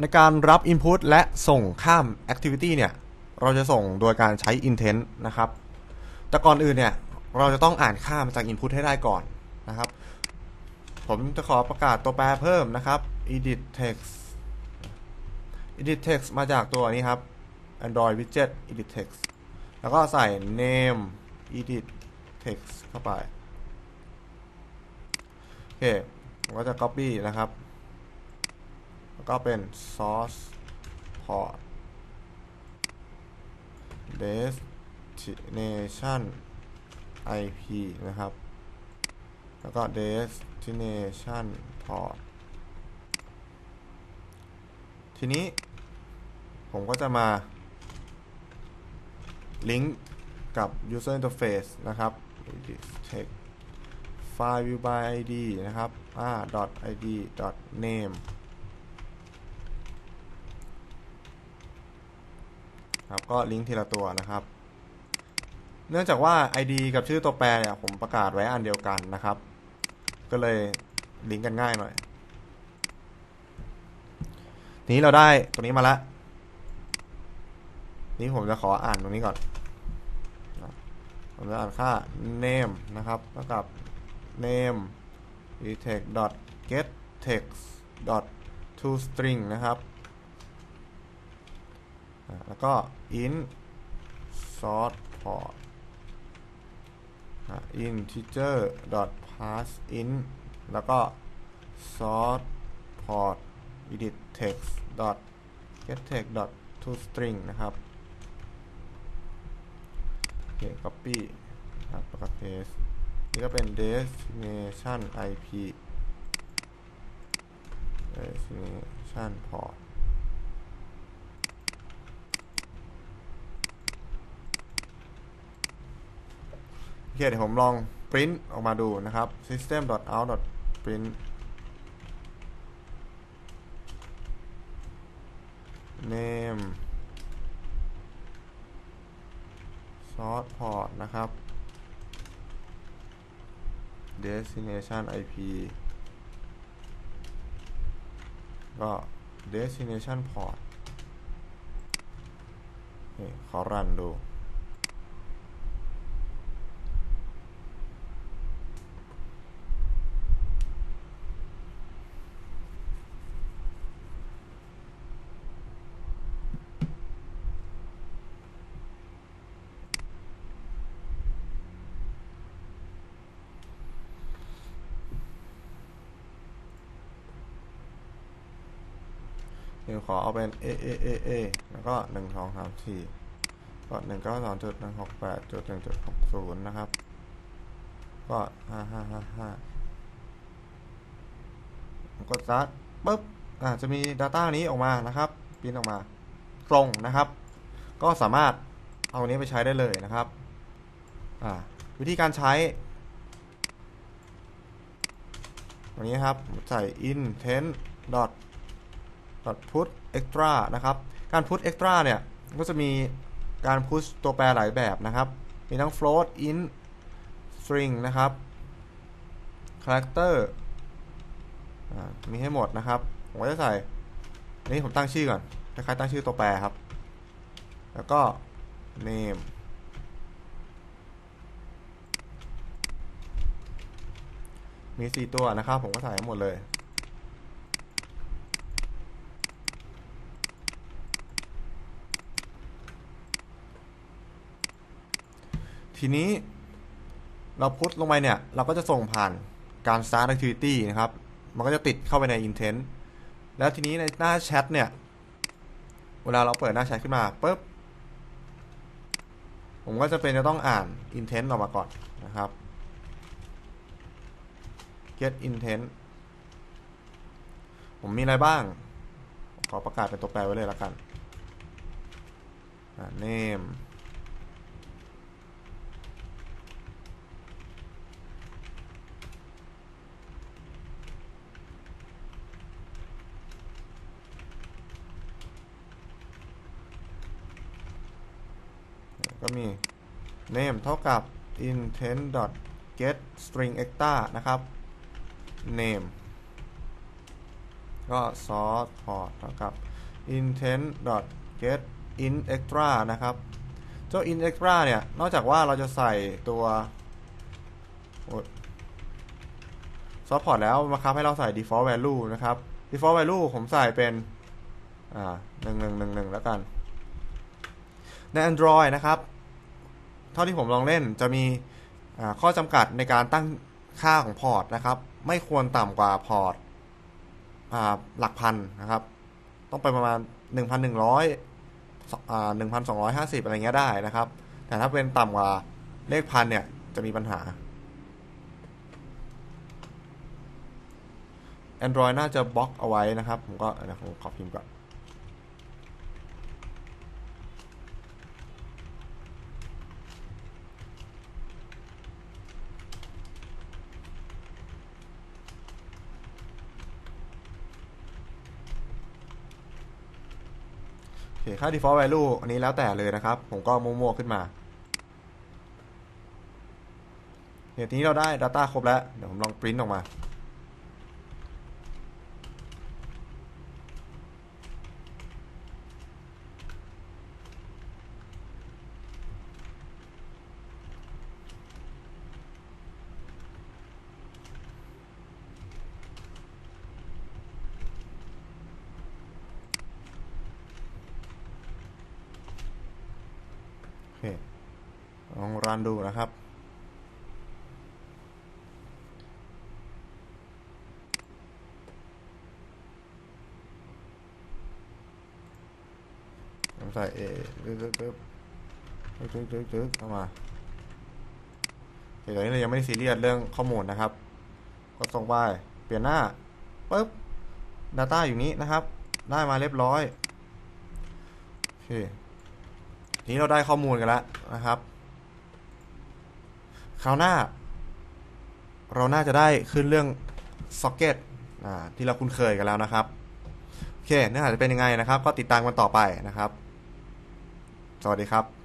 ในการรับ Input และส่งข้าม Activity เนี่ย เราจะส่งโดยการใช้ Intent นะครับ แต่ก่อนอื่นเนี่ย เราจะต้องอ่านค่ามาจาก Input ให้ได้ก่อนนะครับ ผมจะขอประกาศตัวแปรเพิ่มนะครับ edit text edit text มาจากตัวนี้ครับ Android widget edit text แล้วก็ใส่ name edit text เข้าไป โอเคผมก็จะ copy นะครับ ก็เป็น source port destination IP นะครับ แล้วก็ destination port ทีนี้ผมก็จะมาลิงก์กับ user interface นะครับ text file view by id นะครับอ่า dot id dot name ครับก็ลิงก์ทีละตัวนะครับ เนื่องจากว่า id กับชื่อตัวแปรเนี่ยผมประกาศไว้อันเดียวกันนะครับ ก็เลยลิงก์กันง่ายหน่อยทีนี้เราได้ตัวนี้มาแล้วนี้ผมจะขออ่านตรงนี้ก่อน ผมจะอ่านค่า name นะครับเท่ากับ name detect get text to string นะครับ แล้วก็ int source port integer dot pass int แล้วก็ source port edit text dot get text dot to string นะครับโอเค copy ครับแล้วก็ paste นี่ก็เป็น destination IP destination port โอเคเดี๋ยวผมลอง print ออกมาดูนะครับ system.out.print name source port นะครับ destination IP ก็ destination port ขอรันดู เดี๋ยวขอเอาเป็น A A A A แล้วก็หนึ่งสองสามสี่ก็หนึ่งเก้าสองจุดหนึ่งหกแปดจุดหนึ่งจุดหกศูนย์นะครับ ก็ห้าห้าห้าห้ากด start ปุ๊บอ่าจะมี Data นี้ออกมานะครับพิมพ์ออกมาตรงนะครับ ก็สามารถเอาอันนี้ไปใช้ได้เลยนะครับอ่าวิธีการใช้วันนี้ครับใส่ intent dot dot put extra นะครับ การ put extra เนี่ย ก็จะมีการ push ตัวแปรหลายแบบนะครับ มีทั้ง float int string นะครับ character มีให้หมดนะครับ ผมก็จะใส่นนี้ผมตั้งชื่อก่อน คล้ายๆตั้งชื่อตัวแปรครับ แล้วก็ name มี 4 ตัวนะครับ ผมก็ใส่ให้หมดเลย ทีนี้เราพุทลงไปเนี่ย เราก็จะส่งผ่านการ start activity นะครับ มันก็จะติดเข้าไปใน intent แล้วทีนี้ในหน้าแชทเนี่ย เวลาเราเปิดหน้าแชทขึ้นมาปุ๊บ ผมก็จะเป็นจะต้องอ่าน intent ออกมาก่อนนะครับ get intent ผมมีอะไรบ้าง ขอประกาศเป็นตัวแปรไว้เลยล้วกัน name ก็มี name เท่ากับ intent dot get string extra นะครับ name ก็ source port เท่ากับ intent getIntExtra นะครับ เจ้า IntExtra เนี่ย นอกจากว่าเราจะใส่ตัว source port แล้วมาครับให้เราใส่ default value นะครับ default value ผมใส่เป็นหนึ่งหนึ่งหนึ่งหนึ่งแล้วกัน ใน Android นะครับ เท่าที่ผมลองเล่นจะมีข้อจำกัดในการตั้งค่าของพอร์ตนะครับ ไม่ควรต่ำกว่าพอร์ตหลักพันนะครับ ต้องไปประมาณ 1,100อ่า1,250 อะไรเงี้ยได้นะครับ แต่ถ้าเป็นต่ำกว่าเลขพันเนี่ย จะมีปัญหา Android น่าจะบล็อกเอาไว้นะครับ ผมก็ผมขอพิมพ์ก่อน คค่า default value อันนี้แล้วแต่เลยนะครับ ผมก็มั่วๆขึ้นมาเดี๋ยวทีนี้เราได้ data ครบแล้ว เดี๋ยวผมลอง print ออกมา ลองรันดูนะครับ ใส่เอตึ๊บตึ๊บตึ๊บตึ๊บตึ๊บตึ๊บเข้ามาโอเคตอนนี้เรายังไม่ได้ซีเรียสเรื่องข้อมูลนะครับ ก็ส่งไปเปลี่ยนหน้าปุ๊บ Data อยู่นี้นะครับ ได้มาเรียบร้อยโอเค นี้เราได้ข้อมูลกันแล้วนะครับ คราวหน้า เราน่าจะได้ขึ้นเรื่องซ็อกเก็ตที่เราคุ้นเคยกันแล้วนะครับ โอเคเนื้อหาจะเป็นยังไงนะครับ ก็ติดตามกันต่อไปนะครับ สวัสดีครับ